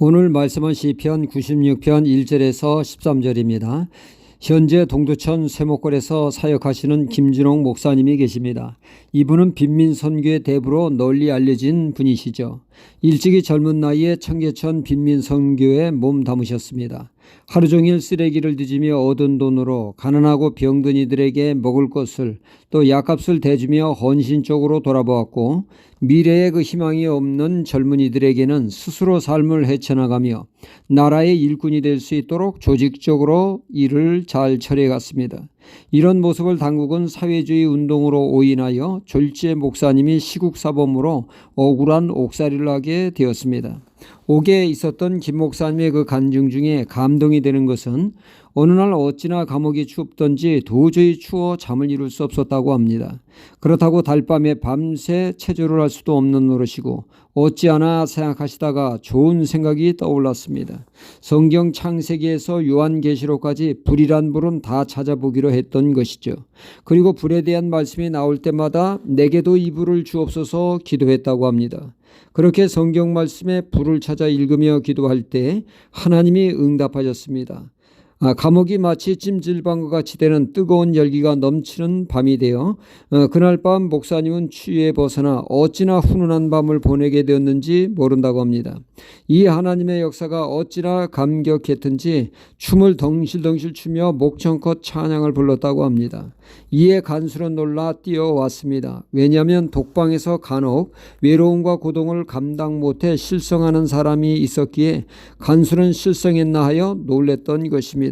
오늘 말씀은 시편 96편 1절에서 13절입니다. 현재 동두천 쇠목골에서 사역하시는 김준홍 목사님이 계십니다. 이분은 빈민 선교의 대부로 널리 알려진 분이시죠. 일찍이 젊은 나이에 청계천 빈민 선교에 몸 담으셨습니다. 하루 종일 쓰레기를 뒤지며 얻은 돈으로 가난하고 병든 이들에게 먹을 것을 또 약값을 대주며 헌신적으로 돌아보았고 미래에 그 희망이 없는 젊은이들에게는 스스로 삶을 헤쳐나가며 나라의 일꾼이 될 수 있도록 조직적으로 일을 잘 처리해 갔습니다. 이런 모습을 당국은 사회주의 운동으로 오인하여 졸지의 목사님이 시국사범으로 억울한 옥살이를 하게 되었습니다. 옥에 있었던 김 목사님의 그 간증 중에 감동이 되는 것은 어느 날 어찌나 감옥이 춥던지 도저히 추워 잠을 이룰 수 없었다고 합니다. 그렇다고 달밤에 밤새 체조를 할 수도 없는 노릇이고 어찌하나 생각하시다가 좋은 생각이 떠올랐습니다. 성경 창세기에서 요한계시록까지 불이란 불은 다 찾아보기로 했던 것이죠. 그리고 불에 대한 말씀이 나올 때마다 내게도 이 불을 주옵소서 기도했다고 합니다. 그렇게 성경 말씀에 불을 찾아 읽으며 기도할 때 하나님이 응답하셨습니다. 아, 감옥이 마치 찜질방과 같이 되는 뜨거운 열기가 넘치는 밤이 되어 어, 그날 밤 목사님은 추위에 벗어나 어찌나 훈훈한 밤을 보내게 되었는지 모른다고 합니다. 이 하나님의 역사가 어찌나 감격했든지 춤을 덩실덩실 추며 목청껏 찬양을 불렀다고 합니다. 이에 간수는 놀라 뛰어왔습니다. 왜냐하면 독방에서 간혹 외로움과 고동을 감당 못해 실성하는 사람이 있었기에 간수는 실성했나 하여 놀랬던 것입니다.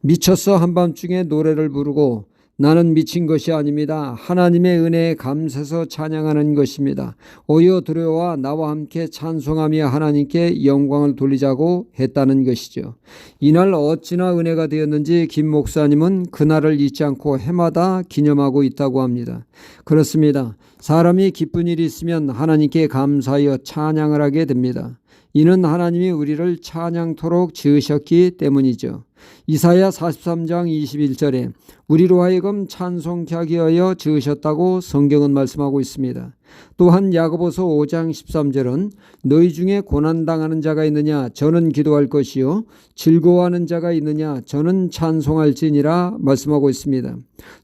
미쳤어 한밤중에 노래를 부르고 나는 미친 것이 아닙니다. 하나님의 은혜에 감사해서 찬양하는 것입니다. 오여 들어와 나와 함께 찬송하며 하나님께 영광을 돌리자고 했다는 것이죠. 이날 어찌나 은혜가 되었는지 김 목사님은 그날을 잊지 않고 해마다 기념하고 있다고 합니다. 그렇습니다. 사람이 기쁜 일이 있으면 하나님께 감사하여 찬양을 하게 됩니다. 이는 하나님이 우리를 찬양토록 지으셨기 때문이죠. 이사야 43장 21절에 우리로 하여금 찬송케 하게 하여 지으셨다고 성경은 말씀하고 있습니다. 또한 야고보서 5장 13절은 너희 중에 고난 당하는 자가 있느냐 저는 기도할 것이요 즐거워하는 자가 있느냐 저는 찬송할지니라 말씀하고 있습니다.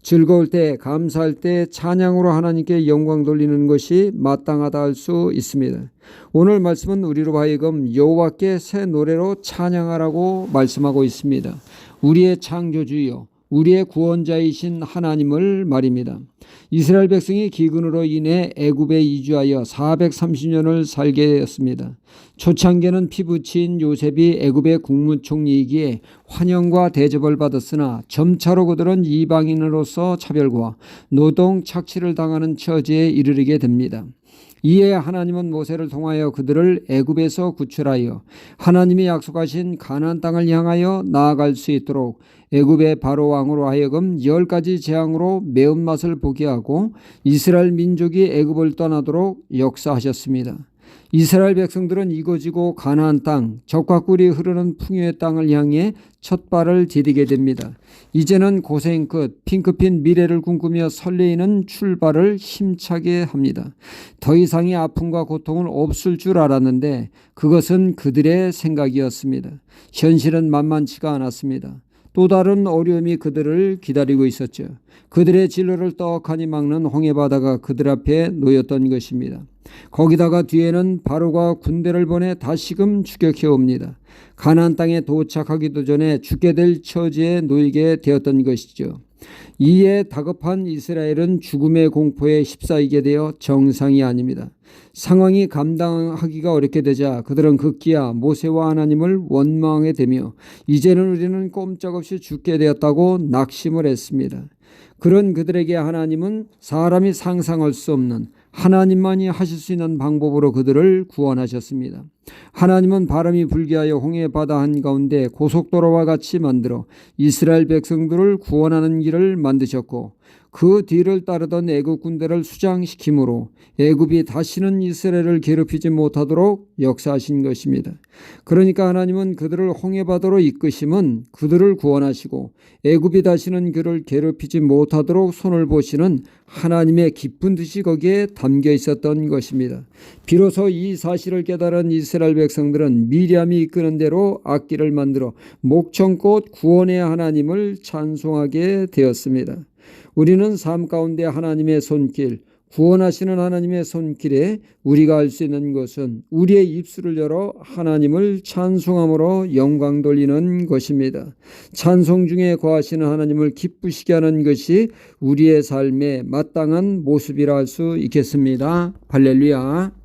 즐거울 때 감사할 때 찬양으로 하나님께 영광 돌리는 것이 마땅하다 할 수 있습니다. 오늘 말씀은 우리로 하여금 여호와께 새 노래로 찬양하라고 말씀하고 있습니다. 우리의 창조주여 우리의 구원자이신 하나님을 말입니다. 이스라엘 백성이 기근으로 인해 애굽에 이주하여 430년을 살게 되었습니다. 초창기에는 피부치인 요셉이 애굽의 국무총리이기에 환영과 대접을 받았으나 점차로 그들은 이방인으로서 차별과 노동 착취를 당하는 처지에 이르게 됩니다. 이에 하나님은 모세를 통하여 그들을 애굽에서 구출하여 하나님이 약속하신 가나안 땅을 향하여 나아갈 수 있도록 애굽의 바로 왕으로 하여금 열 가지 재앙으로 매운맛을 보게 하고 이스라엘 민족이 애굽을 떠나도록 역사하셨습니다. 이스라엘 백성들은 이거지고 가나안 땅, 적과 꿀이 흐르는 풍요의 땅을 향해 첫 발을 디디게 됩니다. 이제는 고생 끝 핑크핀 미래를 꿈꾸며 설레이는 출발을 힘차게 합니다. 더 이상의 아픔과 고통은 없을 줄 알았는데 그것은 그들의 생각이었습니다. 현실은 만만치가 않았습니다. 또 다른 어려움이 그들을 기다리고 있었죠. 그들의 진로를 떡하니 막는 홍해바다가 그들 앞에 놓였던 것입니다. 거기다가 뒤에는 바로가 군대를 보내 다시금 추격해 옵니다. 가나안 땅에 도착하기도 전에 죽게 될 처지에 놓이게 되었던 것이죠. 이에 다급한 이스라엘은 죽음의 공포에 휩싸이게 되어 정상이 아닙니다. 상황이 감당하기가 어렵게 되자 그들은 급기야 모세와 하나님을 원망하게 되며 이제는 우리는 꼼짝없이 죽게 되었다고 낙심을 했습니다. 그런 그들에게 하나님은 사람이 상상할 수 없는 하나님만이 하실 수 있는 방법으로 그들을 구원하셨습니다. 하나님은 바람이 불게 하여 홍해 바다 한가운데 고속도로와 같이 만들어 이스라엘 백성들을 구원하는 길을 만드셨고 그 뒤를 따르던 애굽 군대를 수장시키므로 애굽이 다시는 이스라엘을 괴롭히지 못하도록 역사하신 것입니다. 그러니까 하나님은 그들을 홍해바다로 이끄심은 그들을 구원하시고 애굽이 다시는 그를 괴롭히지 못하도록 손을 보시는 하나님의 기쁜 뜻이 거기에 담겨 있었던 것입니다. 비로소 이 사실을 깨달은 이스라엘 백성들은 미리암이 이끄는 대로 악기를 만들어 목청꽃 구원의 하나님을 찬송하게 되었습니다. 우리는 삶 가운데 하나님의 손길, 구원하시는 하나님의 손길에 우리가 할 수 있는 것은 우리의 입술을 열어 하나님을 찬송함으로 영광 돌리는 것입니다. 찬송 중에 거하시는 하나님을 기쁘시게 하는 것이 우리의 삶의 마땅한 모습이라 할 수 있겠습니다. 할렐루야.